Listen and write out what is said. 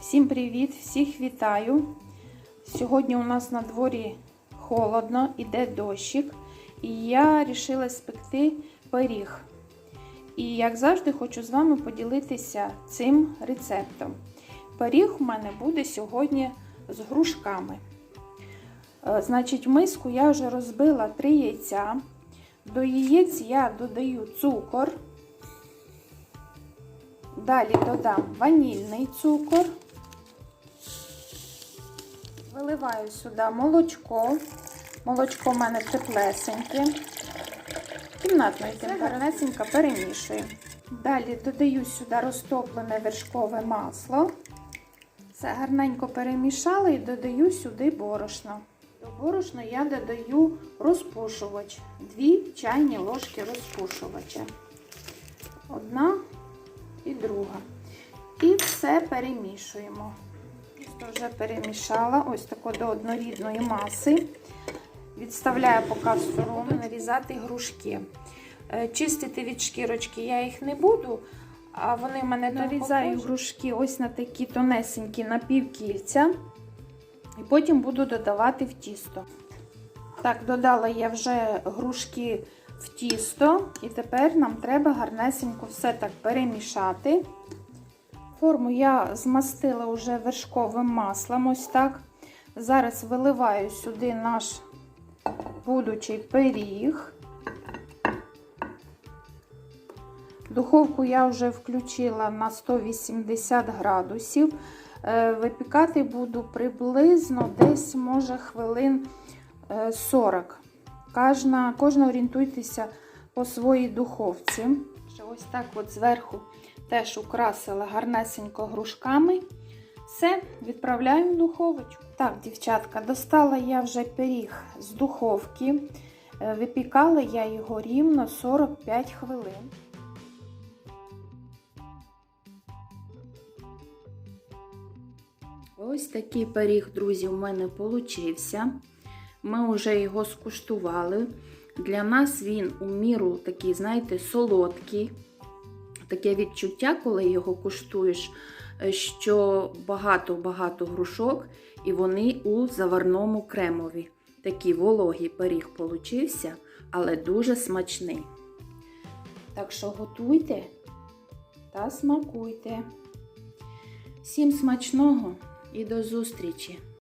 Всім привіт! Всіх вітаю! Сьогодні у нас на дворі холодно, іде дощик, і я вирішила спекти пиріг. І, як завжди, хочу з вами поділитися цим рецептом. Пиріг у мене буде сьогодні з грушками. Е, Значить, в миску я вже розбила 3 яйця. До яєць я додаю цукор. Далі додам ванільний цукор. Виливаю сюди молочко. Молочко в мене теплесеньке. Кімнатної температурнесенько перемішую. Далі додаю сюди розтоплене вершкове масло. Все гарненько перемішала і додаю сюди борошно. До борошна я додаю розпушувач. Дві чайні ложки розпушувача. Одна і друга. І все перемішуємо. Просто вже перемішала ось тако до однорідної маси. Відставляю поки в сторону нарізати грушки. Е, Чистити від шкірочки я їх не буду, а вони в мене нарізаю грушки ось на такі тонесенькі напівкільця. І потім буду додавати в тісто. Так, додала я вже грушки в тісто, і тепер нам треба гарнесенько все так перемішати. Форму я змастила вже вершковим маслом, ось так. Зараз виливаю сюди наш будучий пиріг. Духовку я вже включила на 180 градусів. Е, Випікати буду приблизно десь, може, хвилин 40. Кожна, кожна орієнтуйтеся по своїй духовці. Ще ось так от зверху теж украсила гарнесенько грушками. Все, відправляю в духовочку. Так, дівчатка, достала я вже пиріг з духовки. Е, Випікала я його рівно 45 хвилин. Ось такий пиріг, друзі, у мене получився. Ми вже його скуштували. Для нас він у міру такий, знаєте, солодкий. Таке відчуття, коли його куштуєш, що багато-багато грушок, і вони у заварному кремові. Такий вологий пиріг получився, але дуже смачний. Так що готуйте та смакуйте. Всім смачного і до зустрічі!